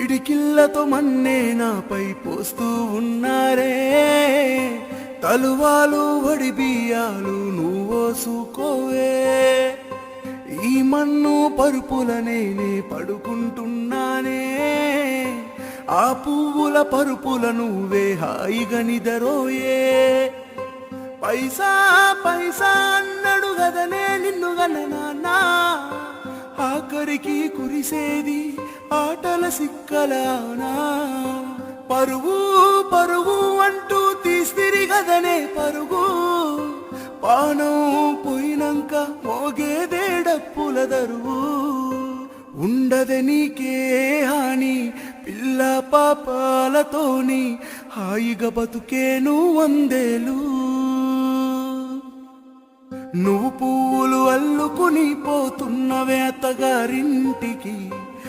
పిడికిళ్ళతో మన్నే నాపై పోస్తూ ఉన్నారే. తలువాలు వడిబియాలు నువ్వోసుకోవే. ఈ మన్ను పరుపుల నేనే పడుకుంటున్నానే. ఆ పువ్వుల పరుపుల నువ్వే హాయిగా నిదరోయే. పైసా పైసా అన్నడు గదనే నిన్ను గననా ఆఖరికి కురిసేది ఆటల సిక్కలానా. పరువు పరువు అంటూ తీస్తిరిగదనే పరుగు. పానం పోయినంక మోగేదే డప్పుల దరువు. ఉండదే నీకే హాని పిల్ల పాపాలతోని హాయిగా బతుకేను వందేలు. నువ్వు పువ్వులు అల్లుకుని పోతున్న వేతగారింటికి